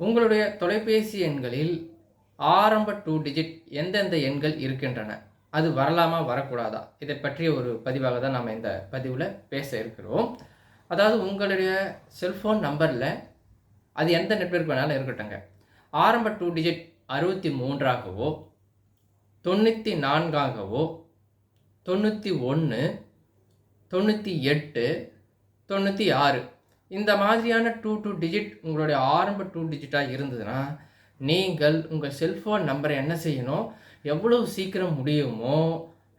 உங்களுடைய தொலைபேசி எண்களில் ஆரம்ப டூ டிஜிட் எந்தெந்த எண்கள் இருக்கின்றன? அது வரலாமா வரக்கூடாதா? இதை பற்றிய ஒரு பதிவாக தான் நம்ம இந்த பதிவில் பேச இருக்கிறோம். அதாவது உங்களுடைய செல்ஃபோன் நம்பரில் அது எந்த நெட்வொர்க் வேணாலும் இருக்கட்டுங்க ஆரம்ப டூ டிஜிட் அறுபத்தி மூன்றாகவோ தொண்ணூற்றி நான்காகவோ தொண்ணூற்றி ஒன்று தொண்ணூற்றி எட்டு தொண்ணூற்றி ஆறு இந்த மாதிரியான டூ டூ டிஜிட் உங்களுடைய ஆரம்ப டூ டிஜிட்டாக இருந்ததுன்னா நீங்கள் உங்கள் செல்ஃபோன் நம்பரை என்ன செய்யணும்? எவ்வளவு சீக்கிரம் முடியுமோ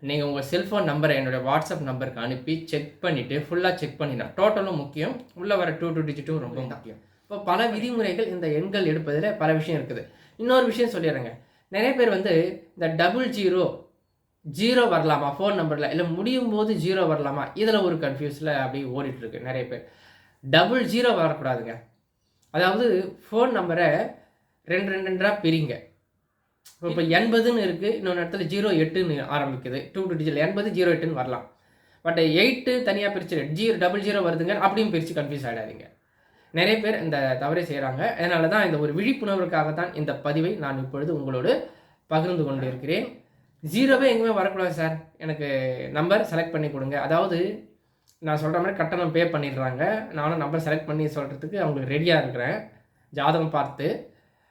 நீங்கள் உங்கள் செல்ஃபோன் நம்பரை என்னுடைய வாட்ஸ்அப் நம்பருக்கு அனுப்பி செக் பண்ணிவிட்டு ஃபுல்லாக செக் பண்ணிடலாம் டோட்டலும் முக்கியம் உள்ளே வர டூ டூ டிஜிட்டும் ரொம்ப முக்கியம். இப்போ பல விதிமுறைகள் இந்த எண்கள் எடுப்பதில் பல விஷயம் இருக்குது. இன்னொரு விஷயம் சொல்லிடுறேங்க. நிறைய பேர் வந்து இந்த டபுள் ஜீரோ ஜீரோ வரலாமா? ஃபோன் நம்பரில் இல்லை முடியும் போது ஜீரோ வரலாமா? இதில் ஒரு கன்ஃபியூஸில் அப்படி ஓடிட்டுருக்கு நிறைய பேர். டபுள் ஜீரோ வரக்கூடாதுங்க. அதாவது ஃபோன் நம்பரை ரெண்டு ரெண்டு ரெண்டாக பிரிங்க. இப்போ இப்போ எண்பதுன்னு இருக்குது இன்னொரு இடத்துல ஜீரோ எட்டுன்னு ஆரம்பிக்குது. டூ டூ டிஜிட் எண்பது ஜீரோ எட்டுன்னு வரலாம். பட் எயிட்டு தனியாக பிரிச்சு ஜீரோ டபுள் ஜீரோ வருதுங்க அப்படியும் பிரித்து கன்ஃபியூஸ் ஆகிடாதீங்க நிறைய பேர் இந்த தவறை செய்கிறாங்க அதனால தான் இந்த ஒரு விழிப்புணர்வுக்காக தான் இந்த பதிவை நான் இப்பொழுது உங்களோடு பகிர்ந்து கொண்டு இருக்கிறேன் ஜீரோவே எங்கேயுமே வரக்கூடாது சார் எனக்கு நம்பர் செலக்ட் பண்ணி கொடுங்க. அதாவது நான் சொல்கிற மாதிரி கட்டணம் பே பண்ணிடுறாங்க. நானும் நம்பர் செலக்ட் பண்ணி சொல்கிறதுக்கு அவங்களுக்கு ரெடியாக இருக்கிறேன். ஜாதகம் பார்த்து.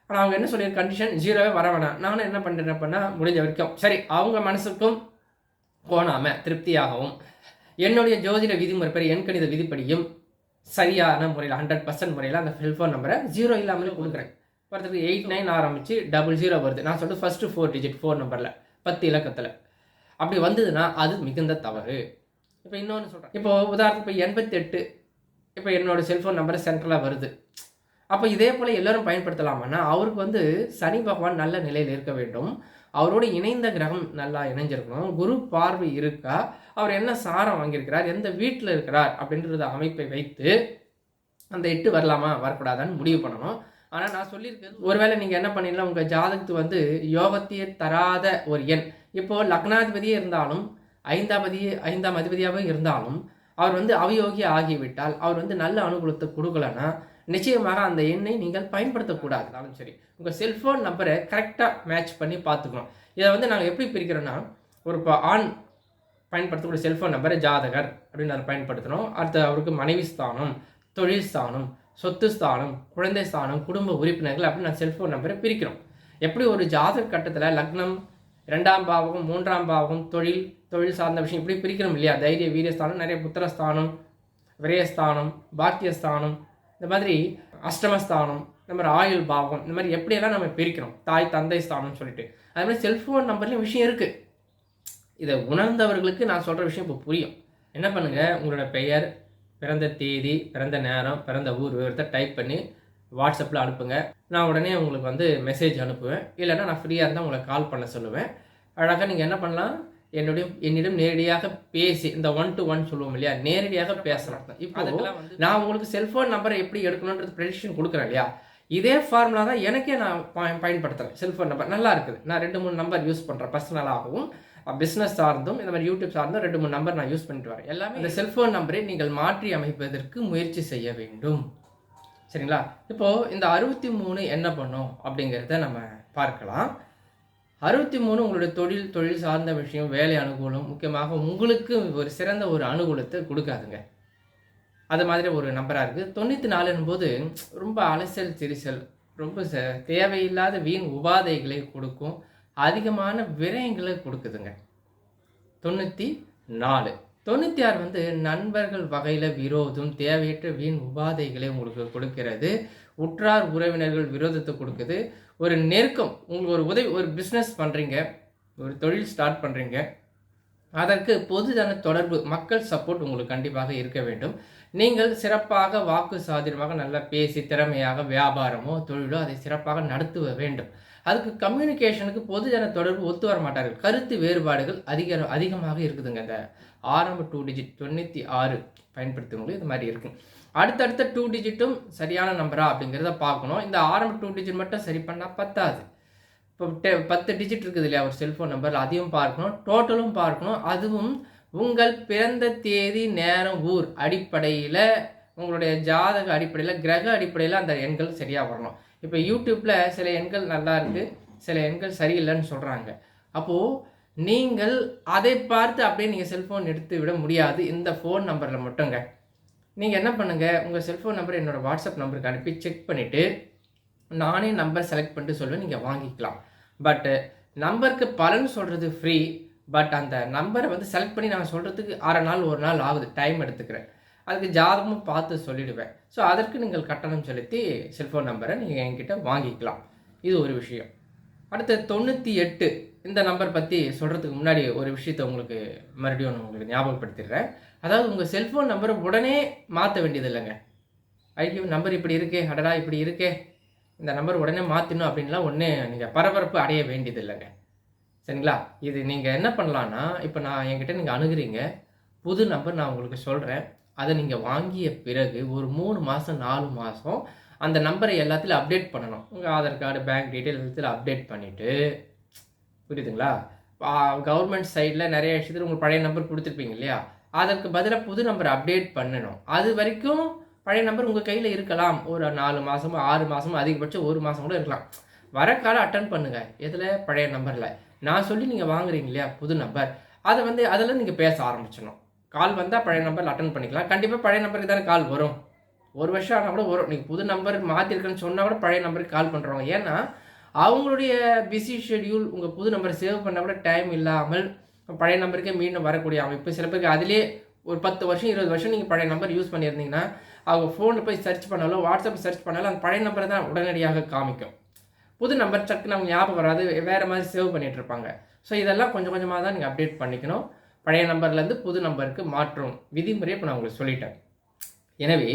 ஆனால் அவங்க என்ன சொல்லியிருக்க கண்டிஷன் ஜீரோவே வர வேணாம். நானும் என்ன பண்ணுறேன் அப்படின்னா முடிஞ்ச வரைக்கும். சரி அவங்க மனசுக்கும் கோணாமல் திருப்தியாகவும் என்னுடைய ஜோதிட விதிமுறை பேர் கணித விதிப்படியும் சரியான முறையில் ஹண்ட்ரட் பர்சன்ட் முறையில் அந்த செல்ஃபோன் நம்பரை ஜீரோ இல்லாமலே கொடுக்குறேன். ஒருத்தருக்கு எயிட் நைன் ஆரம்பித்து டபுள் ஜீரோ வருது. நான் சொல்லிட்டு ஃபஸ்ட்டு ஃபோர் டிஜிட் ஃபோன் நம்பரில் பத்து இலக்கத்தில். அப்படி வந்ததுன்னா அது மிகுந்த தவறு. இப்போ இன்னொன்று சொல்கிறேன் இப்போ உதாரணத்துக்கு இப்போ எண்பத்தெட்டு இப்போ என்னோட செல்ஃபோன் நம்பர் சென்ட்ரலாக வருது. அப்போ இதே போல் எல்லோரும் பயன்படுத்தலாமான்னா அவருக்கு வந்து சனி பகவான் நல்ல நிலையில் இருக்க வேண்டும். அவரோடு இணைந்த கிரகம் நல்லா இணைஞ்சிருக்கணும். குரு பார்வை இருக்கா? அவர் என்ன சாரம் வாங்கியிருக்கிறார்? எந்த வீட்டில் இருக்கிறார்? அப்படின்றத அமைப்பை வைத்து அந்த எட்டு வரலாமா வரக்கூடாதான்னு முடிவு பண்ணணும். ஆனால் நான் சொல்லியிருக்கிறது ஒருவேளை நீங்கள் என்ன பண்ணிடலாம்? உங்கள் ஜாதகத்துக்கு வந்து யோகத்தையே தராத ஒரு எண். இப்போது லக்னாதிபதியே இருந்தாலும் ஐந்தாபதி ஐந்தாம் அதிபதியாகவும் இருந்தாலும் அவர் வந்து அவயோகி ஆகிவிட்டால் அவர் வந்து நல்ல அனுகூலத்தை கொடுக்கலன்னா நிச்சயமாக அந்த எண்ணை நீங்கள் பயன்படுத்தக்கூடாதுனாலும் சரி. உங்கள் செல்ஃபோன் நம்பரை கரெக்டாக மேட்ச் பண்ணி பார்த்துக்கணும். இதை வந்து நாங்கள் எப்படி பிரிக்கிறோன்னா ஒரு இப்போ ஆண் பயன்படுத்தக்கூடிய செல்ஃபோன் நம்பரை ஜாதகர் அப்படின்னு அதை பயன்படுத்தணும் அடுத்து அவருக்கு மனைவி ஸ்தானம் தொழில் ஸ்தானம் சொத்து ஸ்தானம் குழந்தை ஸ்தானம் குடும்ப உறுப்பினர்கள் அப்படின்னு நான் செல்ஃபோன் நம்பரை பிரிக்கிறோம். எப்படி ஒரு ஜாதக கட்டத்தில் லக்னம் ரெண்டாம் பாவகம் மூன்றாம் பாவகம் தொழில் தொழில் சார்ந்த விஷயம் இப்படி பிரிக்கிறோம் இல்லையா? தைரிய வீரியஸ்தானம் நிறைய புத்திரஸ்தானம் விரயஸ்தானம் பாக்கியஸ்தானம் இந்த மாதிரி அஷ்டமஸ்தானம் இந்த மாதிரி ஆயுள் பாவம் இந்த மாதிரி எப்படியெல்லாம் நம்ம பிரிக்கிறோம் தாய் தந்தை ஸ்தானம்னு சொல்லிட்டு. அது மாதிரி செல்ஃபோன் நம்பர்லேயும் விஷயம் இருக்குது இதை உணர்ந்தவர்களுக்கு நான் சொல்கிற விஷயம் இப்போ புரியும். என்ன பண்ணுங்கள் உங்களோட பெயர் பிறந்த தேதி பிறந்த நேரம் பிறந்த ஊர் விவரத்தை டைப் பண்ணி வாட்ஸ்அப்பில் அனுப்புங்க. நான் உடனே உங்களுக்கு வந்து மெசேஜ் அனுப்புவேன். இல்லைன்னா நான் ஃப்ரீயாக இருந்தால் உங்களை கால் பண்ண சொல்லுவேன். அழகாக நீங்கள் என்ன பண்ணலாம்? என்னுடைய என்னிடம் நேரடியாக பேசி இந்த ஒன் டு ஒன் சொல்லுவோம் இல்லையா? நேரடியாக பேசலாம். இப்போ நான் உங்களுக்கு செல்ஃபோன் நம்பரை எப்படி எடுக்கணுன்றது ப்ரெடிக்ஷன் கொடுக்குறேன் இல்லையா? இதே ஃபார்முலா தான் எனக்கே நான் பய- பயன்படுத்துகிறேன் செல்ஃபோன் நம்பர் நல்லா இருக்குது. நான் ரெண்டு மூணு நம்பர் யூஸ் பண்ணுறேன் பர்சனலாகவும் பிஸ்னஸ் சார்ந்தும் இந்த மாதிரி யூடியூப் சார்ந்தும் ரெண்டு மூணு நம்பர் நான் யூஸ் பண்ணிட்டு வரேன். எல்லாமே இந்த செல்ஃபோன் நம்பரை நீங்கள் மாற்றி அமைப்பதற்கு முயற்சி செய்ய வேண்டும். சரிங்களா? இப்போது இந்த அறுபத்தி மூணு என்ன பண்ணும் அப்படிங்கிறத நம்ம பார்க்கலாம். அறுபத்தி மூணு உங்களுடைய தொழில் தொழில் சார்ந்த விஷயம் வேலை அனுகூலம் முக்கியமாக உங்களுக்கு ஒரு சிறந்த ஒரு அனுகூலத்தை கொடுக்காதுங்க. அது மாதிரி ஒரு நம்பராக இருக்குது தொண்ணூற்றி நாலுன்னும் போது ரொம்ப அலசல் திரிசல் ரொம்ப ச- தேவையில்லாத வீண் உபாதைகளை கொடுக்கும் அதிகமான விரயங்களை கொடுக்குதுங்க. தொண்ணூற்றி நாலு. தொண்ணூற்றி ஆறு வந்து நண்பர்கள் வகையில் விரோதம் தேவையற்ற வீண் உபாதைகளை உங்களுக்கு கொடுக்கிறது. உற்றார் உறவினர்கள் விரோதத்தை கொடுக்குது. ஒரு நெருக்கம் உங்களுக்கு ஒரு உதவி ஒரு பிஸ்னஸ் பண்ணுறீங்க ஒரு தொழில் ஸ்டார்ட் பண்ணுறீங்க அதற்கு பொதுஜன தொடர்பு மக்கள் சப்போர்ட் உங்களுக்கு கண்டிப்பாக இருக்க வேண்டும். நீங்கள் சிறப்பாக வாக்கு சாதிரமாக நல்லா பேசி திறமையாக வியாபாரமோ தொழிலோ அதை சிறப்பாக நடத்துவ வேண்டும். அதுக்கு கம்யூனிகேஷனுக்கு பொதுஜன தொடர்பு ஒத்து வர மாட்டார்கள். கருத்து வேறுபாடுகள் அதிக அதிகமாக இருக்குதுங்க இந்த ஆரம்ப டூ டிஜிட் தொண்ணூற்றி ஆறு பயன்படுத்துவங்களும் இது மாதிரி இருக்கும் அடுத்தடுத்த டூ டிஜிட்டும் சரியான நம்பரா அப்படிங்கிறத பார்க்கணும். இந்த ஆரம்ப டூ டிஜிட் மட்டும் சரி பண்ணால் பத்தாது. இப்போ டெ- பத்து டிஜிட் இருக்குது இல்லையா ஒரு செல்ஃபோன் நம்பர் அதையும் பார்க்கணும். டோட்டலும் பார்க்கணும். அதுவும் உங்கள் பிறந்த தேதி நேரம் ஊர் அடிப்படையில் உங்களுடைய ஜாதக அடிப்படையில் கிரக அடிப்படையில் அந்த எண்கள் சரியாக வரணும். இப்போ யூடியூப்பில் சில எண்கள் நல்லா இருக்குது சில எண்கள் சரியில்லைன்னு சொல்கிறாங்க அப்போது நீங்கள் அதை பார்த்து அப்படியே நீங்கள் செல்ஃபோன் எடுத்து விட முடியாது. இந்த ஃபோன் நம்பரில் மட்டுங்க. நீங்கள் என்ன பண்ணுங்கள் உங்கள் செல்ஃபோன் நம்பர் என்னோடய வாட்ஸ்அப் நம்பருக்கு அனுப்பி செக் பண்ணிவிட்டு நானே நம்பர் செலக்ட் பண்ணிட்டு சொல்லுவேன் நீங்கள் வாங்கிக்கலாம். பட்டு நம்பருக்கு பலன் சொல்கிறது ஃப்ரீ பட் அந்த நம்பரை வந்து செலக்ட் பண்ணி நான் சொல்கிறதுக்கு அரை நாள் ஒரு நாள் ஆகுது. டைம் எடுத்துக்கிறேன். அதுக்கு ஜாதகமும் பார்த்து சொல்லிவிடுவேன் ஸோ அதற்கு நீங்கள் கட்டணம் செலுத்தி செல்ஃபோன் நம்பரை நீங்கள் என்கிட்ட வாங்கிக்கலாம். இது ஒரு விஷயம். அடுத்து தொண்ணூற்றி எட்டு. இந்த நம்பர் பற்றி சொல்கிறதுக்கு முன்னாடி ஒரு விஷயத்தை உங்களுக்கு மறுபடியும் நான் உங்களுக்கு ஞாபகப்படுத்திடுறேன். அதாவது உங்கள் செல்ஃபோன் நம்பரை உடனே மாற்ற வேண்டியது இல்லைங்க. ஐயோ நம்பர் இப்படி இருக்கே அடடா இப்படி இருக்கே. இந்த நம்பர் உடனே மாற்றணும் அப்படின்லாம் ஒன்று நீங்கள் பரபரப்பு அடைய வேண்டியது இல்லைங்க. சரிங்களா? இது நீங்கள் என்ன பண்ணலான்னா இப்போ நான் என்கிட்ட நீங்கள் அணுகுறீங்க. புது நம்பர் நான் உங்களுக்கு சொல்கிறேன் அதை நீங்கள் வாங்கிய பிறகு ஒரு மூணு மாதம் நாலு மாதம் அந்த நம்பரை எல்லாத்துலையும் அப்டேட் பண்ணணும். உங்கள் ஆதார் கார்டு பேங்க் டீட்டெயில் எல்லாத்தில் அப்டேட் பண்ணிவிட்டு புரியுதுங்களா? கவர்மெண்ட் சைடில் நிறைய விஷயத்தில் உங்களுக்கு பழைய நம்பர் கொடுத்துருப்பீங்க இல்லையா? அதற்கு பதிலாக புது நம்பர் அப்டேட் பண்ணணும். அது வரைக்கும் பழைய நம்பர் உங்கள் கையில் இருக்கலாம். ஒரு நாலு மாதமோ ஆறு மாதமோ அதிகபட்சம் ஒரு மாதம் கூட இருக்கலாம். வர காலம் அட்டன் பண்ணுங்கள் எதில்? பழைய நம்பரில் நான் சொல்லி நீங்கள் வாங்குறீங்க இல்லையா? புது நம்பர் அதை வந்து அதில் நீங்கள் பேச ஆரம்பிச்சிடணும். கால் வந்தால் பழைய நம்பரில் அட்டன் பண்ணிக்கலாம். கண்டிப்பாக பழைய நம்பருக்கு தானே கால் வரும். ஒரு வருஷம் ஆனால் கூட வரும். நீங்கள் புது நம்பர் மாற்றிருக்கேன்னு சொன்னால் கூட பழைய நம்பருக்கு கால் பண்ணுறவங்க ஏன்னா அவங்களுடைய பிஸி ஷெடியூல் உங்கள் புது நம்பர் சேவ் பண்ண கூட டைம் இல்லாமல் பழைய நம்பருக்கே மீண்டும் வரக்கூடிய அமைப்பு. சில பேருக்கு அதிலே ஒரு பத்து வருஷம் இருபது வருஷம் நீங்கள் பழைய நம்பர் யூஸ் பண்ணியிருந்தீங்கன்னா அவங்க ஃபோனில் போய் சர்ச் பண்ணாலும் வாட்ஸ்அப் சர்ச் பண்ணாலும் அந்த பழைய நம்பரை தான் உடனடியாக காமிக்கும். புது நம்பர் சட்டுன்னு அவங்க ஞாபகம் வராது வேறு மாதிரி சேவ் பண்ணிகிட்டு இருப்பாங்க. ஸோ இதெல்லாம் கொஞ்சம் கொஞ்சமாக தான் நீங்கள் அப்டேட் பண்ணிக்கணும். பழைய நம்பர்லேருந்து புது நம்பருக்கு மாற்றும் விதிமுறையை இப்போ நான் உங்களுக்கு சொல்லிட்டேன். எனவே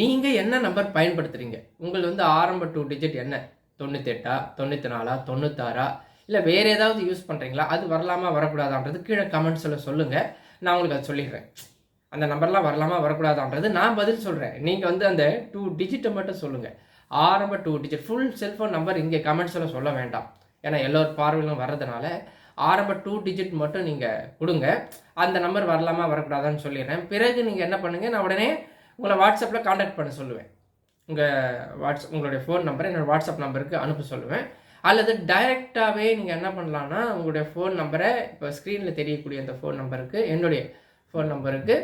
நீங்கள் என்ன நம்பர் பயன்படுத்துகிறீங்க உங்களுக்கு வந்து ஆரம்ப டூ டிஜிட் என்ன? தொண்ணூத்தெட்டா தொண்ணூற்றி நாலா தொண்ணூத்தாறா? இல்லை வேறு ஏதாவது யூஸ் பண்ணுறீங்களா அது வரலாமா வரக்கூடாதான்றது கீழே கமெண்ட்ஸில் சொல்லுங்கள் நான் உங்களுக்கு அது சொல்லிடுறேன். அந்த நம்பர்லாம் வரலாமா வரக்கூடாதான்றது நான் பதில் சொல்கிறேன் நீங்கள் வந்து அந்த டூ டிஜிட்டை மட்டும் சொல்லுங்கள் ஆரம்ப two digit full cellphone number இங்கே கமெண்ட்ஸில் சொல்ல வேண்டாம். ஏன்னா எல்லோரும் பார்வையிலும் வர்றதுனால ஆரம்ப டூ டிஜிட் மட்டும் நீங்கள் கொடுங்க. அந்த நம்பர் வரலாமா வரக்கூடாதான்னு சொல்லிடுறேன். பிறகு நீங்கள் என்ன பண்ணுங்கள் நான் உடனே உங்களை வாட்ஸ்அப்பில் காண்டாக்ட் பண்ண சொல்லுவேன். உங்கள் வாட்ஸ்அப் உங்களுடைய ஃபோன் நம்பரை என்னோடய வாட்ஸ்அப் நம்பருக்கு அனுப்ப சொல்லுவேன். அல்லது டைரெக்டாகவே நீங்கள் என்ன பண்ணலான்னா உங்களுடைய ஃபோன் நம்பரை இப்போ ஸ்க்ரீனில் தெரியக்கூடிய அந்த ஃபோன் நம்பருக்கு என்னுடைய ஃபோன் நம்பருக்கு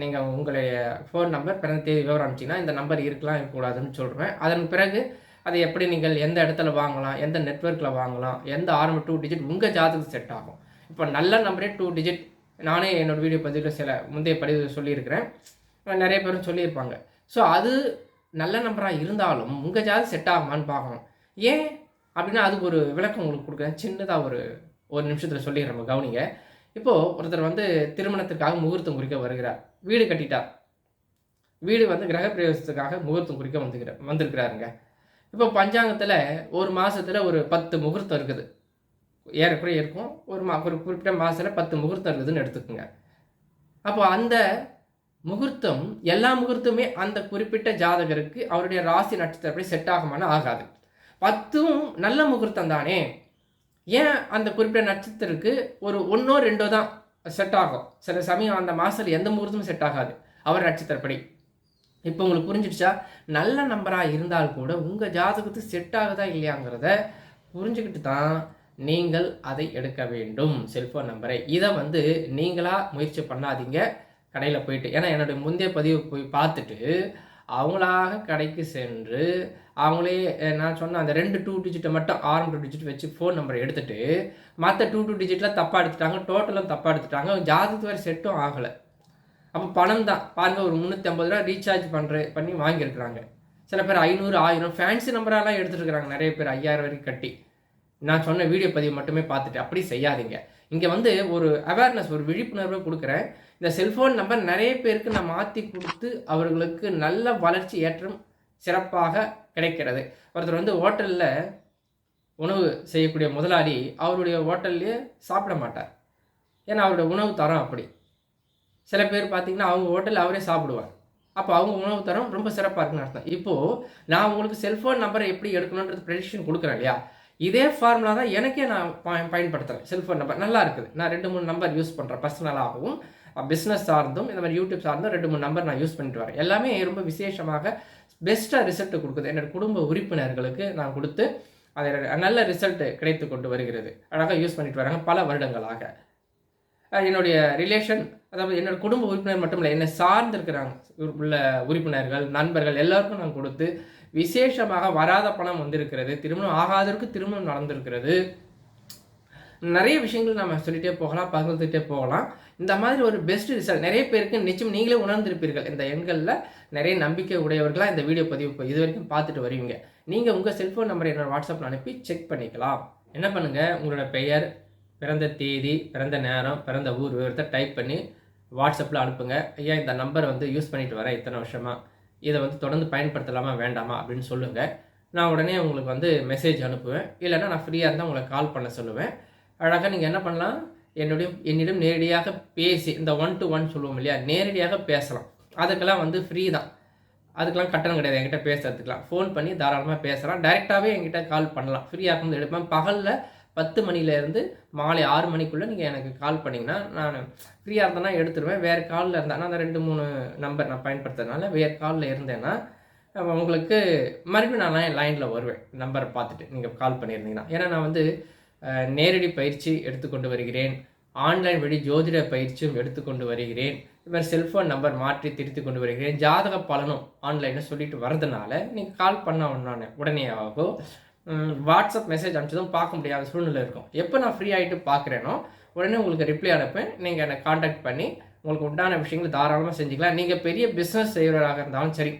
நீங்கள் உங்களுடைய ஃபோன் நம்பர் பிறந்த தேதி விவரம் அனுப்பிச்சிங்கன்னா இந்த நம்பர் இருக்கலாம் இருக்கக்கூடாதுன்னு சொல்கிறேன் அதன் பிறகு அதை எப்படி நீங்கள் எந்த இடத்துல வாங்கலாம் எந்த நெட்ஒர்க்கில் வாங்கலாம் எந்த ஆரம்ப டூ டிஜிட் உங்கள் ஜாதகத்துக்கு செட் ஆகும். இப்போ நல்ல நம்பரே டூ டிஜிட் நானே என்னோடய வீடியோ பதிவில் சில முந்தைய பதிவு சொல்லியிருக்கிறேன். நிறைய பேரும் சொல்லியிருப்பாங்க. ஸோ அது நல்ல நம்பராக இருந்தாலும் உங்கள் ஜாதி செட் ஆகுமான்னு பார்க்கணும். ஏன்? அப்படின்னா அதுக்கு ஒரு விளக்கம் உங்களுக்கு கொடுக்குறேன். சின்னதாக ஒரு ஒரு நிமிஷத்தில் சொல்லிடுறோம் கவனிங்க. இப்போது ஒருத்தர் வந்து திருமணத்திற்காக முகூர்த்தம் குறிக்க வருகிறார். வீடு கட்டிட்டார் வீடு வந்து கிரகப்பிரவேசத்துக்காக முகூர்த்தம் குறிக்க வந்துக்கிற வந்திருக்கிறாருங்க. இப்போ பஞ்சாங்கத்தில் ஒரு மாதத்தில் ஒரு பத்து முகூர்த்தம் இருக்குது. ஏறக்குறைய இருக்கும். ஒரு மா ஒரு குறிப்பிட்ட மாதத்தில் பத்து முகூர்த்தம் இருக்குதுன்னு எடுத்துக்கோங்க. அப்போ அந்த முகூர்த்தம் எல்லா முகூர்த்தமே அந்த குறிப்பிட்ட ஜாதகருக்கு அவருடைய ராசி நட்சத்திரப்படி செட் ஆகுமானா ஆகாது. பத்தும் நல்ல முகூர்த்தம் தானே? ஏன் அந்த குறிப்பிட்ட நட்சத்திரத்துக்கு ஒரு ஒன்றோ ரெண்டோ தான் செட் ஆகும்? சில சமயம் அந்த மாதத்தில் எந்த முகூர்த்தமும் செட் ஆகாது அவர் நட்சத்திரப்படி. இப்போ உங்களுக்கு புரிஞ்சிடுச்சா? நல்ல நம்பராக இருந்தால் கூட உங்கள் ஜாதகத்துக்கு செட் ஆகுதா இல்லையாங்கிறத புரிஞ்சுக்கிட்டு தான் நீங்கள் அதை எடுக்க வேண்டும். செல்ஃபோன் நம்பரை இதை வந்து நீங்களாக முயற்சி பண்ணாதீங்க. கடையில் போயிட்டு ஏன்னா என்னுடைய முந்தைய பதிவு போய் பார்த்துட்டு அவங்களாக கடைக்கு சென்று அவங்களே நான் சொன்ன அந்த ரெண்டு டூ டிஜிட்டை மட்டும் ஆரம் டூ டிஜிட் வச்சு ஃபோன் நம்பரை எடுத்துகிட்டு மற்ற டூ டூ டிஜிட்டில் தப்பாக எடுத்துட்டாங்க டோட்டலும் தப்பாக எடுத்துட்டாங்க ஜாதகத்து வேறு செட்டும் ஆகலை. அப்போ பணம் தான். பாருங்கள் ஒரு முந்நூற்றி ஐம்பது ரூபா ரீசார்ஜ் பண்ணுற பண்ணி வாங்கியிருக்கிறாங்க. சில பேர் ஐநூறு ஆயிரம் ஃபேன்சி நம்பரெல்லாம் எடுத்துருக்குறாங்க. நிறைய பேர் ஐயாயிரம் வரைக்கும் கட்டி. நான் சொன்ன வீடியோ பதிவு மட்டுமே பார்த்துட்டு அப்படி செய்யாதீங்க. இங்கே வந்து ஒரு அவேர்னஸ் ஒரு விழிப்புணர்வை கொடுக்குறேன். இந்த செல்ஃபோன் நம்பர் நிறைய பேருக்கு நான் மாற்றி கொடுத்து அவர்களுக்கு நல்ல வளர்ச்சி ஏற்றம் சிறப்பாக கிடைக்கிறது. ஒருத்தர் வந்து ஹோட்டலில் உணவு செய்யக்கூடிய முதலாளி அவருடைய ஹோட்டல்லையே சாப்பிட மாட்டார். ஏன்னா அவருடைய உணவு தரம் அப்படி. சில பேர் பார்த்திங்கன்னா அவங்க ஹோட்டலில் அவரே சாப்பிடுவார். அப்போ அவங்க உணவு தரம் ரொம்ப சிறப்பாக இருக்குன்னு அர்த்தம். இப்போது நான் உங்களுக்கு செல்ஃபோன் நம்பரை எப்படி எடுக்கணுன்றது ப்ரெடிஷன் கொடுக்குறேன் இல்லையா? இதே ஃபார்முலா தான் எனக்கே நான் பயன்படுத்துகிறேன் செல்ஃபோன் நம்பர் நல்லா இருக்குது. நான் ரெண்டு மூணு நம்பர் யூஸ் பண்ணுறேன் பர்சனலாகவும் பிஸ்னஸ் சார்ந்தும் இந்த மாதிரி யூடியூப் சார்ந்தும் ரெண்டு மூணு நம்பர் நான் யூஸ் பண்ணிட்டு வரேன். எல்லாமே ரொம்ப விசேஷமாக பெஸ்ட்டாக ரிசல்ட் கொடுக்குது. என்னோடய குடும்ப உறுப்பினர்களுக்கு நான் கொடுத்து அதை நல்ல ரிசல்ட் கிடைத்து கொண்டு வருகிறது. அழகாக யூஸ் பண்ணிட்டு வராங்க பல வருடங்களாக. என்னுடைய ரிலேஷன் அதாவது என்னோட குடும்ப உறுப்பினர் மட்டும் இல்லை என்னை சார்ந்திருக்கிறாங்க உள்ள உறுப்பினர்கள் நண்பர்கள் எல்லாருக்கும் நான் கொடுத்து விசேஷமாக வராத பணம் வந்திருக்கிறது திருமணம் ஆகாதவருக்கு திருமணம் நடந்திருக்கிறது. நிறைய விஷயங்கள் நம்ம சொல்லிகிட்டே போகலாம் பகிர்ந்துகிட்டே போகலாம். இந்த மாதிரி ஒரு பெஸ்ட் ரிசல்ட் நிறைய பேருக்கு நிச்சயம் நீங்களே உணர்ந்திருப்பீர்கள். இந்த எண்களில் நிறைய நம்பிக்கை உடையவர்களாக இந்த வீடியோ பதிவு இது வரைக்கும் பார்த்துட்டு வருவீங்க. நீங்கள் உங்கள் செல்ஃபோன் நம்பரை என்னோட வாட்ஸ்அப்பில் அனுப்பி செக் பண்ணிக்கலாம். என்ன பண்ணுங்கள் உங்களோட பெயர் பிறந்த தேதி பிறந்த நேரம் பிறந்த ஊர் விவரத்தை டைப் பண்ணி வாட்ஸ்அப்பில் அனுப்புங்க. ஐயா இந்த நம்பர் வந்து யூஸ் பண்ணிட்டு வரேன் இத்தனை வருஷமாக இதை வந்து தொடர்ந்து பயன்படுத்தலாமா வேண்டாமா அப்படின்னு சொல்லுங்கள் நான் உடனே உங்களுக்கு வந்து மெசேஜ் அனுப்புவேன். இல்லைன்னா நான் ஃப்ரீயாக இருந்தால் உங்களை கால் பண்ண சொல்லுவேன். அழகாக நீங்கள் என்ன பண்ணலாம்? என்னுடைய என்னிடம் நேரடியாக பேசி இந்த ஒன் டு ஒன் சொல்லுவோம் இல்லையா? நேரடியாக பேசலாம். அதுக்கெல்லாம் வந்து ஃப்ரீ தான். அதுக்கெல்லாம் கட்டணம் கிடையாது. என்கிட்ட பேசுறதுக்கெலாம் ஃபோன் பண்ணி தாராளமாக பேசலாம். டைரெக்டாகவே என்கிட்ட கால் பண்ணலாம். ஃப்ரீயாக இருக்கும்போது எடுப்பேன். பகலில் பத்து மணிலேருந்து மாலை ஆறு மணிக்குள்ளே நீங்கள் எனக்கு கால் பண்ணிங்கன்னா நான் ஃப்ரீயாக இருந்தேன்னா எடுத்துருவேன். வேறு காலில் இருந்தேன்னா அந்த ரெண்டு மூணு நம்பர் நான் பயன்படுத்துறதுனால வேறு காலில் இருந்தேன்னா உங்களுக்கு மறுபடியும் நான் லைனில் வருவேன். நம்பரை பார்த்துட்டு நீங்கள் கால் பண்ணியிருந்தீங்கன்னா ஏன்னா நான் வந்து நேரடி பயிற்சி எடுத்துக்கொண்டு வருகிறேன். ஆன்லைன் வழி ஜோதிட பயிற்சியும் எடுத்துக்கொண்டு வருகிறேன். இது மாதிரி செல்ஃபோன் நம்பர் மாற்றி திருத்தி கொண்டு வருகிறேன். ஜாதக பலனும் ஆன்லைனில் சொல்லிட்டு வரதுனால நீங்கள் கால் பண்ண உடனே உடனே ஆகும் வாட்ஸ்அப் மெசேஜ் அனுப்பிச்சதும் பார்க்க முடியாத சூழ்நிலை இருக்கும். எப்போ நான் ஃப்ரீ ஆகிட்டு பார்க்குறேனோ உடனே உங்களுக்கு ரிப்ளை அனுப்பேன் நீங்கள் என்னை காண்டாக்ட் பண்ணி உங்களுக்கு உண்டான விஷயங்களை தாராளமாக செஞ்சுக்கலாம். நீங்கள் பெரிய பிஸ்னஸ் செய்கிறவராக இருந்தாலும் சரி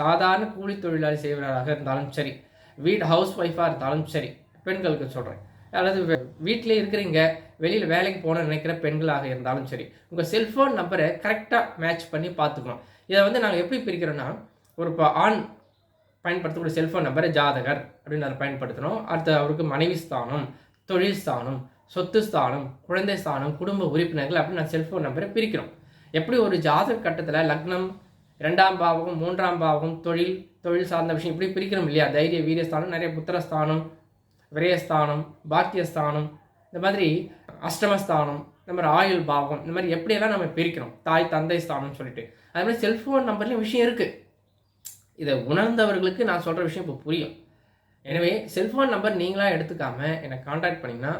சாதாரண கூலி தொழிலாளி செய்கிறவராக இருந்தாலும் சரி வீடு ஹவுஸ் ஒய்ஃபாக இருந்தாலும் சரி பெண்களுக்கு சொல்கிறேன் அல்லது வீட்டிலே இருக்கிறீங்க வெளியில் வேலைக்கு போன நினைக்கிற பெண்களாக இருந்தாலும் சரி உங்கள் செல்ஃபோன் நம்பரை கரெக்டாக மேட்ச் பண்ணி பார்த்துக்கணும். இதை வந்து நாங்கள் எப்படி பிரிக்கிறோன்னா ஒரு இப்போ ஆண் பயன்படுத்தக்கூடிய செல்ஃபோன் நம்பரை ஜாதகர் அப்படின்னு அதை பயன்படுத்தணும் அடுத்து அவருக்கு மனைவி ஸ்தானம் தொழில் ஸ்தானம் சொத்து ஸ்தானம் குழந்தை ஸ்தானம் குடும்ப உறுப்பினர்கள் அப்படின்னு நான் செல்ஃபோன் நம்பரை பிரிக்கிறோம். எப்படி ஒரு ஜாதக கட்டத்தில் லக்னம் ரெண்டாம் பாவகம் மூன்றாம் பாவகம் தொழில் தொழில் சார்ந்த விஷயம் இப்படி பிரிக்கிறோம் இல்லையா? தைரிய வீரியஸ்தானம் நிறைய புத்திரஸ்தானம் விரயஸ்தானம் பாக்கியஸ்தானம் இந்த மாதிரி அஷ்டமஸ்தானம் இந்த மாதிரி ஆயுள் பாவம் இந்த மாதிரி எப்படியெல்லாம் நம்ம பிரிக்கிறோம்? தாய் தந்தை ஸ்தானம்னு சொல்லிட்டு. அது மாதிரி செல்ஃபோன் நம்பர்லேயும் விஷயம் இருக்குது இதை உணர்ந்தவர்களுக்கு நான் சொல்கிற விஷயம் இப்போ புரியும். எனவே செல்ஃபோன் நம்பர் நீங்களாக எடுத்துக்காமல் என்னை காண்டாக்ட் பண்ணிங்கன்னா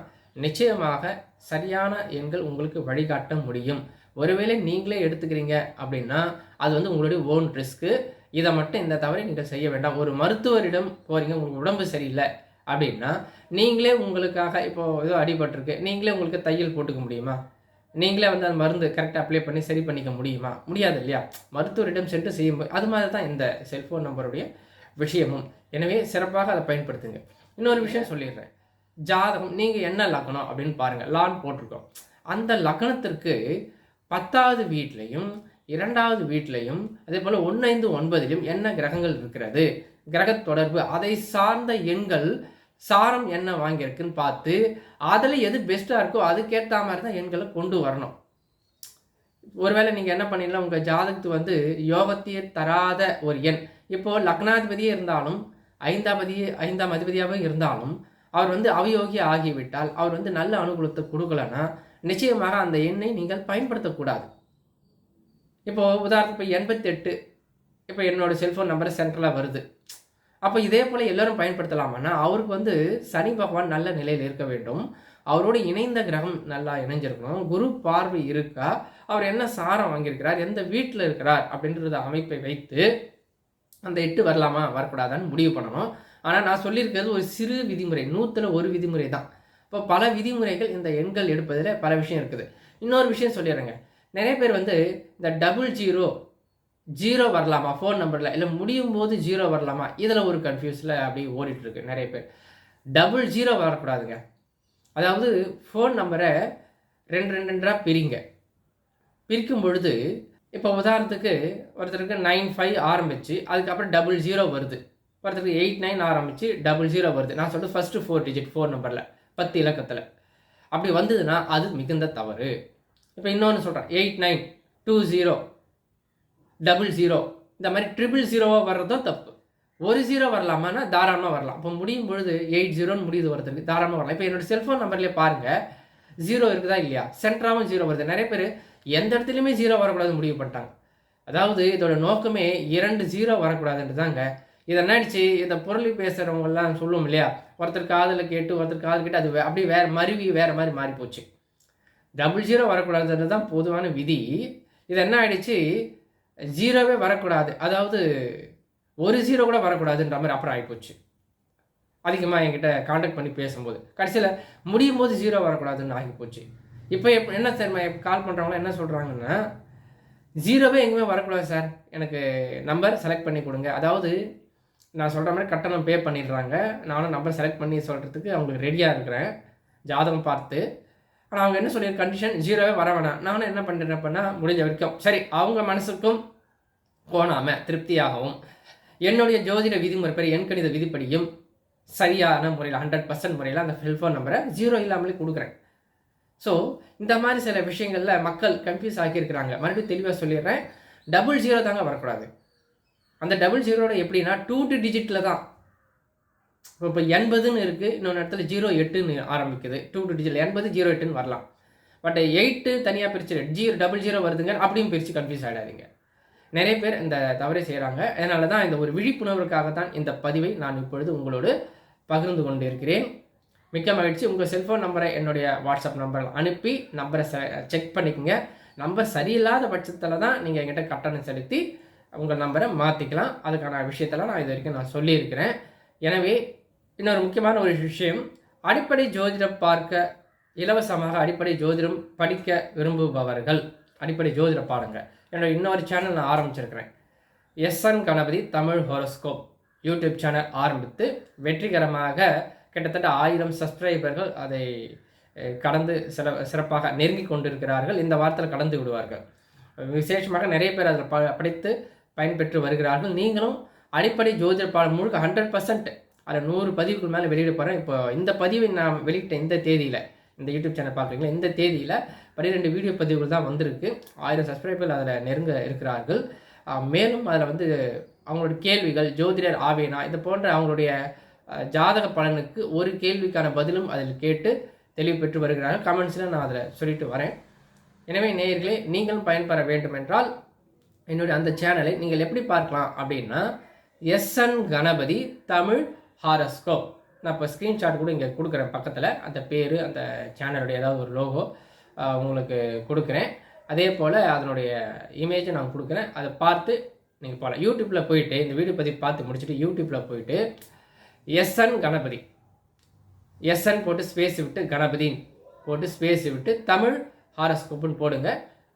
நிச்சயமாக சரியான எண்கள் உங்களுக்கு வழிகாட்ட முடியும். ஒருவேளை நீங்களே எடுத்துக்கிறீங்க அப்படின்னா அது வந்து உங்களுடைய ஓன் ரிஸ்க்கு இதை மட்டும் இந்த தவறை நீங்கள் செய்ய வேண்டாம். ஒரு மருத்துவரிடம் போகிறீங்க உங்களுக்கு உடம்பு சரியில்லை. அப்படின்னா நீங்களே உங்களுக்காக இப்போது ஏதோ அடிபட்டிருக்கு நீங்களே உங்களுக்கு தையல் போட்டுக்க முடியுமா? நீங்களே வந்து அந்த மருந்து கரெக்டாக அப்ளை பண்ணி சரி பண்ணிக்க முடியுமா? முடியாது இல்லையா? மருத்துவரிடம் சென்று செய்யும்போது அது மாதிரி தான் இந்த செல்ஃபோன் நம்பருடைய விஷயமும். எனவே சிறப்பாக அதை பயன்படுத்துங்க. இன்னொரு விஷயம் சொல்லிடுறேன். ஜாதகம் நீங்கள் என்ன லக்னம் அப்படின்னு பாருங்கள் லான் போட்டிருக்கோம். அந்த லக்னத்திற்கு பத்தாவது வீட்லேயும் இரண்டாவது வீட்லையும் அதே போல் ஒன்று ஐந்து ஒன்பதிலும் என்ன கிரகங்கள் இருக்கிறது? கிரக தொடர்பு. அதை சார்ந்த எண்கள் சாரம் என்ன வாங்கியிருக்குன்னு பார்த்து அதில் எது பெஸ்ட்டாக இருக்கோ அதுக்கேற்ற மாதிரி தான் எண்களை கொண்டு வரணும். ஒருவேளை நீங்கள் என்ன பண்ணிடலாம் உங்கள் ஜாதகத்துக்கு வந்து யோகத்தையே தராத ஒரு எண். இப்போது லக்னாதிபதியே இருந்தாலும் ஐந்தாபதியே ஐந்தாம் அதிபதியாகவும் இருந்தாலும் அவர் வந்து அவயோகி ஆகிவிட்டால் அவர் வந்து நல்ல அனுகூலத்தை கொடுக்கலன்னா நிச்சயமாக அந்த எண்ணை நீங்கள் பயன்படுத்தக்கூடாது. இப்போது உதாரணத்துக்கு இப்போ எண்பத்தெட்டு இப்போ என்னோட செல்ஃபோன் நம்பர் சென்ட்ரலாக வருது. அப்போ இதே போல் எல்லோரும் பயன்படுத்தலாமான்னா அவருக்கு வந்து சனி பகவான் நல்ல நிலையில் இருக்க வேண்டும். அவரோடு இணைந்த கிரகம் நல்லா இணைஞ்சிருக்கணும். குரு பார்வை இருக்கா? அவர் என்ன சாரம் வாங்கியிருக்கிறார்? எந்த வீட்டில் இருக்கிறார்? அப்படின்றத அமைப்பை வைத்து அந்த எட்டு வரலாமா? வரக்கூடாதான்னு முடிவு பண்ணணும். ஆனால் நான் சொல்லியிருக்கிறது ஒரு சிறு விதிமுறை நூற்றில் ஒரு விதிமுறை தான். இப்போ பல விதிமுறைகள் இந்த எண்கள் எடுப்பதில் பல விஷயம் இருக்குது. இன்னொரு விஷயம் சொல்லிடுறேங்க. நிறைய பேர் வந்து இந்த டபுள் ஜீரோ ஜீரோ வரலாமா? ஃபோன் நம்பரில் இல்லை முடியும் போது ஜீரோ வரலாமா? இதில் ஒரு கன்ஃபியூஸில் அப்படியே ஓடிட்டுருக்கு நிறைய பேர். டபுள் ஜீரோ வரக்கூடாதுங்க. அதாவது ஃபோன் நம்பரை ரெண்டு ரெண்டு ரெண்டாக பிரிங்க. பிரிக்கும் பொழுது இப்போ உதாரணத்துக்கு ஒருத்தருக்கு நைன் ஃபைவ் ஆரம்பிச்சு அதுக்கப்புறம் டபுள் ஜீரோ வருது. ஒருத்தருக்கு எயிட் நைன் ஆரம்பிச்சு டபுள் ஜீரோ வருது. நான் சொல்கிறது ஃபஸ்ட்டு ஃபோர் டிஜிட் ஃபோன் நம்பரில் பத்து இலக்கத்தில். அப்படி வந்ததுன்னா அது மிகுந்த தவறு. இப்போ இன்னொன்று சொல்கிறேன் eight nine two zero double zero. இந்த மாதிரி ட்ரிபிள் ஜீரோவாக வர்றதும் தப்பு. ஒரு ஜீரோ வரலாமான்னா தாராளமாக வரலாம். இப்போ முடியும் பொழுது எயிட் ஜீரோன்னு முடியுது வருது தாராளமாக வரலாம். இப்போ என்னோட செல்ஃபோன் நம்பர்லேயே பாருங்கள் ஜீரோ இருக்குதா இல்லையா? சென்ட்ராகவும் ஜீரோ வருது. நிறைய பேர் எந்த இடத்துலையுமே ஜீரோ வரக்கூடாதுன்னு முடிவு பண்ணிட்டாங்க. அதாவது இதோட நோக்கமே இரண்டு ஜீரோ வரக்கூடாதுன்றது தாங்க. இதை நினச்சி இந்த பொருளி பேசுகிறவங்கெல்லாம் சொல்லுவோம் இல்லையா? ஒருத்தர் காதில் கேட்டு ஒருத்தர் காதில் கேட்டு அது அப்படியே வேறு மருவி வேறு மாதிரி மாறி போச்சு டபுள் ஜீரோ வரக்கூடாதுன்றது தான் பொதுவான விதி. இது என்ன ஆயிடுச்சு? ஜீரோவே வரக்கூடாது. அதாவது ஒரு ஜீரோ கூட வரக்கூடாதுன்ற மாதிரி அப்புறம் ஆகிப்போச்சு அதிகமாக என்கிட்ட காண்டாக்ட் பண்ணி பேசும்போது. கடைசியில் முடியும் போது ஜீரோ வரக்கூடாதுன்னு ஆகி போச்சு இப்போ எப் என்ன தெரியுமா கால் பண்ணுறவங்களாம் என்ன சொல்கிறாங்கன்னா ஜீரோவே எங்கேயுமே வரக்கூடாது சார் எனக்கு நம்பர் செலக்ட் பண்ணி கொடுங்க. அதாவது நான் சொல்கிற மாதிரி கட்டணம் பே பண்ணிடுறாங்க. நானும் நம்பர் செலக்ட் பண்ணி சொல்கிறதுக்கு அவங்களுக்கு ரெடியாக இருக்கிறேன். ஜாதகம் பார்த்து ஆனால் அவங்க என்ன சொல்லியிருக்க கண்டிஷன் ஜீரோவே வர வேணாம். நானும் என்ன பண்ணுறேன் அப்படின்னா முடிஞ்ச வரைக்கும் சரி அவங்க மனசுக்கும் கோணாமல் திருப்தியாகவும் என்னுடைய ஜோதிட விதிமுறை என் எண்கணித விதிப்படியும் சரியான முறையில் ஹண்ட்ரட் பர்சன்ட் முறையில் அந்த செல்ஃபோன் நம்பரை ஜீரோ இல்லாமலே கொடுக்குறேன். ஸோ இந்த மாதிரி சில விஷயங்களில் மக்கள் கன்ஃபியூஸ் ஆகியிருக்கிறாங்க. மறுபடியும் தெளிவாக சொல்லிடுறேன். டபுள் ஜீரோ தாங்க வரக்கூடாது. அந்த டபுள் ஜீரோட எப்படின்னா டூ டு டிஜிட்டில் தான் இப்போ இப்போ எண்பதுன்னு இருக்குது இன்னொன்று இடத்துல ஜீரோ எட்டுன்னு ஆரம்பிக்குது. டூ டு டிஜிட் எண்பது ஜீரோ எட்டுன்னு வரலாம். பட் எயிட்டு தனியாக பிரிச்சு ஜீரோ டபுள் ஜீரோ வருதுங்க அப்படியும் பிரித்து கன்ஃபியூஸ் ஆகிடாதீங்க நிறைய பேர் இந்த தவறை செய்கிறாங்க அதனால தான் இந்த ஒரு விழிப்புணர்வுக்காக தான் இந்த பதிவை நான் இப்பொழுது உங்களோடு பகிர்ந்து கொண்டிருக்கிறேன். மிக்க மகிழ்ச்சி. உங்கள் செல்ஃபோன் நம்பரை என்னுடைய வாட்ஸ்அப் நம்பர் அனுப்பி நம்பரை செக் பண்ணிக்கோங்க. நம்பர் சரியில்லாத பட்சத்தில் தான் நீங்கள் என்கிட்ட கட்டணம் செலுத்தி உங்கள் நம்பரை மாற்றிக்கலாம் அதுக்கான விஷயத்தெல்லாம் நான் இது வரைக்கும் நான் சொல்லியிருக்கிறேன். எனவே இன்னொரு முக்கியமான ஒரு விஷயம். அடிப்படை ஜோதிடம் பார்க்க இலவசமாக அடிப்படை ஜோதிடம் படிக்க விரும்புபவர்கள். அடிப்படை ஜோதிட பாடங்கள் என்னோட இன்னொரு சேனல் நான் ஆரம்பிச்சிருக்கிறேன். S N Ganapathi Tamil horoscope YouTube channel ஆரம்பித்து வெற்றிகரமாக கிட்டத்தட்ட ஆயிரம் சப்ஸ்கிரைபர்கள் அதை கடந்து சில சிறப்பாக நெருங்கி கொண்டிருக்கிறார்கள். இந்த வாரத்தில் கடந்து விடுவார்கள். விசேஷமாக நிறைய பேர் அதில் ப படித்து பயன்பெற்று வருகிறார்கள். நீங்களும் அடிப்படை ஜோதிட பாடம் முழுக்க ஹண்ட்ரட் பர்சன்ட் அதில் நூறு பதிவுக்கு மேலே வெளியிட போகிறேன் இப்போ இந்த பதிவை நான் வெளியிட்ட இந்த தேதியில் இந்த யூடியூப் சேனல் பார்க்குறீங்களா? இந்த தேதியில் பன்னிரெண்டு வீடியோ பதிவுகள் தான் வந்திருக்கு. ஆயிரம் சப்ஸ்கிரைபர்கள் அதில் நெருங்க இருக்கிறார்கள். மேலும் அதில் வந்து அவங்களுடைய கேள்விகள் ஜோதிடர் ஆவேனா இது போன்ற அவங்களுடைய ஜாதக பலனுக்கு ஒரு கேள்விக்கான பதிலும் அதில் கேட்டு தெளிவு பெற்று வருகிறார்கள். கமெண்ட்ஸில் நான் அதில் சொல்லிட்டு வரேன். எனவே நேயர்களே நீங்களும் பயன்பெற வேண்டும் என்றால் என்னுடைய அந்த சேனலை நீங்கள் எப்படி பார்க்கலாம் அப்படின்னா எஸ்என் கணபதி தமிழ் ஹாரஸ்கோப் நான் இப்போ ஸ்க்ரீன்ஷாட் கூட இங்கே கொடுக்குறேன். பக்கத்தில் அந்த பேர் அந்த சேனலுடைய ஏதாவது ஒரு லோகோ உங்களுக்கு கொடுக்குறேன். அதே போல் அதனுடைய இமேஜை நான் கொடுக்குறேன். அதை பார்த்து நீங்கள் போகலாம் யூடியூப்பில் போயிட்டு இந்த வீடியோ பற்றி பார்த்து முடிச்சுட்டு யூடியூப்பில் போயிட்டு S N Ganapathi. S N போட்டு ஸ்பேஸ் விட்டு கணபதின்னு போட்டு ஸ்பேஸ் விட்டு தமிழ் ஹாரஸ்கோப்புன்னு போடுங்க.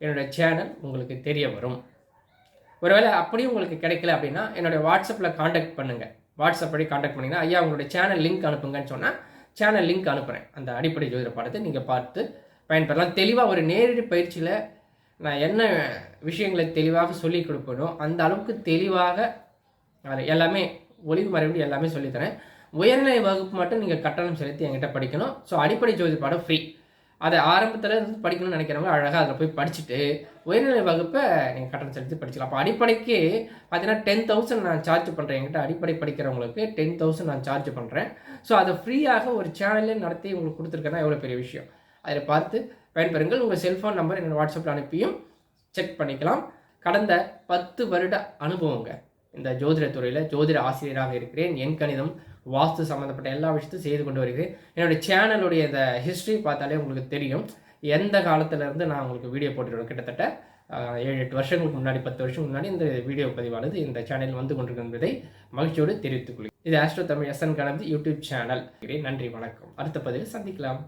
என்னுடைய சேனல் உங்களுக்கு தெரிய வரும். ஒருவேளை அப்படியும் உங்களுக்கு கிடைக்கல அப்படின்னா என்னுடைய வாட்ஸ்அப்பில் காண்டாக்ட் பண்ணுங்கள் வாட்ஸ்அப் படி காண்டாக்ட் பண்ணிங்கன்னா ஐயா உங்களுடைய சேனல் லிங்க் அனுப்புங்கன்னு சொன்னால் சேனல் லிங்க் அனுப்புகிறேன் அந்த அடிப்படை ஜோதிட பாடத்தை நீங்கள் பார்த்து பயன்பெறலாம். தெளிவாக ஒரு நேரடி பயிற்சியில் நான் என்ன விஷயங்களை தெளிவாக சொல்லிக் கொடுப்பேனோ அந்த அளவுக்கு தெளிவாக அதில் எல்லாமே ஒளிவு மறைவு எல்லாமே சொல்லித்தரேன் உயர்நிலை வகுப்பு மட்டும் நீங்கள் கட்டணம் செலுத்தி என்கிட்ட படிக்கணும். ஸோ அடிப்படை ஜோதி பாடம் ஃப்ரீ அதை ஆரம்பத்தில் இருந்து படிக்கணும்னு நினைக்கிறவங்க அழகாக அதில் போய் படிச்சுட்டு உயர்நிலை வகுப்பை நீங்கள் கட்டணம் செலுத்தி படிச்சுக்கலாம். அப்போ அடிப்படைக்கு பார்த்தீங்கன்னா டென் தௌசண்ட் நான் சார்ஜ் பண்ணுறேன் என்கிட்ட அடிப்படை படிக்கிறவங்களுக்கு டென் தௌசண்ட் நான் சார்ஜ் பண்ணுறேன் ஸோ அதை ஃப்ரீயாக ஒரு சேனல்லே நடத்தி உங்களுக்கு கொடுத்துருக்கேன்னா எவ்வளோ பெரிய விஷயம்? அதில் பார்த்து பயன்பெறுங்கள். உங்கள் செல்ஃபோன் நம்பர் என்னோட வாட்ஸ்அப்பில் அனுப்பியும் செக் பண்ணிக்கலாம். கடந்த பத்து வருட அனுபவங்க இந்த ஜோதிட துறையில் ஜோதிட ஆசிரியராக இருக்கிறேன். என் கணிதம் வாஸ்து சம்மந்தப்பட்ட எல்லா விஷயத்தையும் செய்து கொண்டு வருகிறது. என்னுடைய சேனலுடைய இந்த ஹிஸ்ட்ரி பார்த்தாலே உங்களுக்கு தெரியும். எந்த காலத்துலேருந்து நான் உங்களுக்கு வீடியோ போட்டுருவேன் கிட்டத்தட்ட ஏழு எட்டு வருஷங்களுக்கு முன்னாடி பத்து வருஷம் முன்னாடி இந்த வீடியோ பதிவானது இந்த சேனல் வந்து கொண்டிருக்கின்றதை மகிழ்ச்சியோடு தெரிவித்துக் கொள்கிறேன். இது astro Tamil S N Ganapathi YouTube channel நன்றி வணக்கம். அடுத்த பதிவில் சந்திக்கலாம்.